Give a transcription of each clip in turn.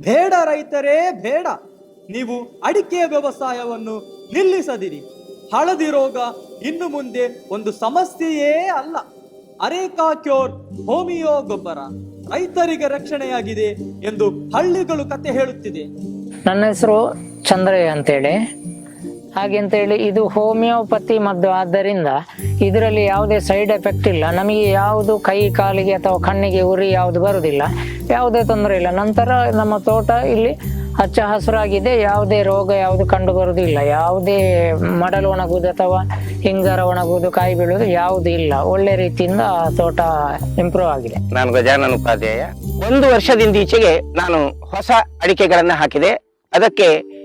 ಬೇಡ ರೈತರೇ, ಬೇಡ. ನೀವು ಅಡಿಕೆ ವ್ಯವಸಾಯವನ್ನು ನಿಲ್ಲಿಸದಿರಿ. ಹಳದಿ ರೋಗ ಇನ್ನು ಮುಂದೆ ಒಂದು ಸಮಸ್ಯೆಯೇ ಅಲ್ಲ. ಅರೇಕಾ ಕ್ಯೋರ್ ಹೋಮಿಯೋ ಗೊಬ್ಬರ ರೈತರಿಗೆ ರಕ್ಷಣೆಯಾಗಿದೆ ಎಂದು ಹಳ್ಳಿಗಳು ಕತೆ ಹೇಳುತ್ತಿದೆ. ನನ್ನ ಹೆಸರು ಚಂದ್ರಯ್ಯ ಅಂತೇಳಿ. ಹಾಗೆ ಅಂತ ಹೇಳಿ ಇದು ಹೋಮಿಯೋಪತಿ ಮದ್ದು. ಆದ್ದರಿಂದ ಇದರಲ್ಲಿ ಯಾವುದೇ ಸೈಡ್ ಎಫೆಕ್ಟ್ ಇಲ್ಲ. ನಮಗೆ ಯಾವುದು ಕೈ, ಕಾಲಿಗೆ ಅಥವಾ ಕಣ್ಣಿಗೆ ಉರಿ ಯಾವುದು ಬರುವುದಿಲ್ಲ. ಯಾವುದೇ ತೊಂದರೆ ಇಲ್ಲ. ನಂತರ ನಮ್ಮ ತೋಟ ಇಲ್ಲಿ ಹಚ್ಚ ಹಸಿರಾಗಿದೆ. ಯಾವುದೇ ರೋಗ ಯಾವುದು ಕಂಡು ಬರುವುದಿಲ್ಲ. ಯಾವುದೇ ಮಡಲು ಒಣಗುವುದು ಅಥವಾ ಹಿಂಗಾರ ಒಣಗುವುದು, ಕಾಯಿ ಬೀಳುವುದು ಯಾವುದು ಇಲ್ಲ. ಒಳ್ಳೆ ರೀತಿಯಿಂದ ತೋಟ ಇಂಪ್ರೂವ್ ಆಗಿದೆ. ನಾನು ಗಜಾನನ ಉಪಾಧ್ಯಾಯ. ಒಂದು ವರ್ಷದಿಂದ ಈಚೆಗೆ ನಾನು ಹೊಸ ಅಡಿಕೆಗಳನ್ನ ಹಾಕಿದೆ. ಅದಕ್ಕೆ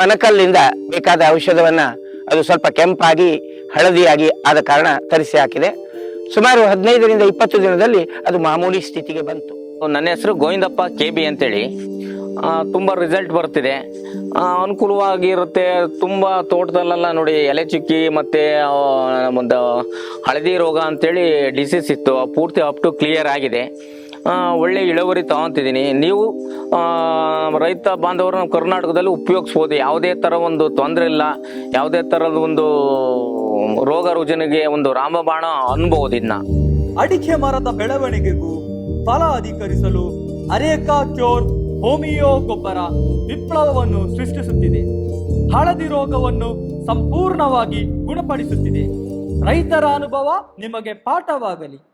ಮನಕಲ್ಲಿಂದ ಬೇಕಾದ ಔಷಧವನ್ನ ಅದು ಸ್ವಲ್ಪ ಕೆಂಪಾಗಿ, ಹಳದಿಯಾಗಿ ಆದ ಕಾರಣ ತರಿಸಿ ಹಾಕಿದೆ. ಸುಮಾರು ಹದಿನೈದರಿಂದ ಇಪ್ಪತ್ತು ದಿನದಲ್ಲಿ ಅದು ಮಾಮೂಲಿ ಸ್ಥಿತಿಗೆ ಬಂತು. ನನ್ನ ಹೆಸರು ಗೋವಿಂದಪ್ಪ ಕೆ ಬಿ ಅಂತೇಳಿ. ತುಂಬ ರಿಸಲ್ಟ್ ಬರ್ತಿದೆ. ಅನುಕೂಲವಾಗಿರುತ್ತೆ ತುಂಬ ತೋಟದಲ್ಲೆಲ್ಲ ನೋಡಿ, ಎಲೆ ಚುಕ್ಕಿ ಮತ್ತು ಒಂದು ಹಳದಿ ರೋಗ ಅಂತೇಳಿ ಡಿಸೀಸ್ ಇತ್ತು. ಪೂರ್ತಿ ಅಪ್ ಟು ಕ್ಲಿಯರ್ ಆಗಿದೆ. ಒಳ್ಳೆ ಇಳುವರಿ ತಗೊಂತಿದ್ದೀನಿ. ನೀವು ರೈತ ಬಾಂಧವರು ನಮ್ಮ ಕರ್ನಾಟಕದಲ್ಲಿ ಉಪಯೋಗಿಸ್ಬೋದು. ಯಾವುದೇ ಥರ ಒಂದು ತೊಂದರೆ ಇಲ್ಲ. ಯಾವುದೇ ಥರದ ಒಂದು ರೋಗ ರುಜಿನಿಗೆ ಒಂದು ರಾಮಬಾಣ ಇದನ್ನ ಅಡಿಕೆ ಮರದ ಬೆಳವಣಿಗೆಗೂ ಫಲ ಅಧಿಕರಿಸಲು ಅರೇಕಾ ಕ್ಯೋರ್ ಹೋಮಿಯೋ ಗೊಬ್ಬರ ವಿಪ್ಲವವನ್ನು ಸೃಷ್ಟಿಸುತ್ತಿದೆ. ಹಳದಿ ರೋಗವನ್ನು ಸಂಪೂರ್ಣವಾಗಿ ಗುಣಪಡಿಸುತ್ತಿದೆ. ರೈತರ ಅನುಭವ ನಿಮಗೆ ಪಾಠವಾಗಲಿ.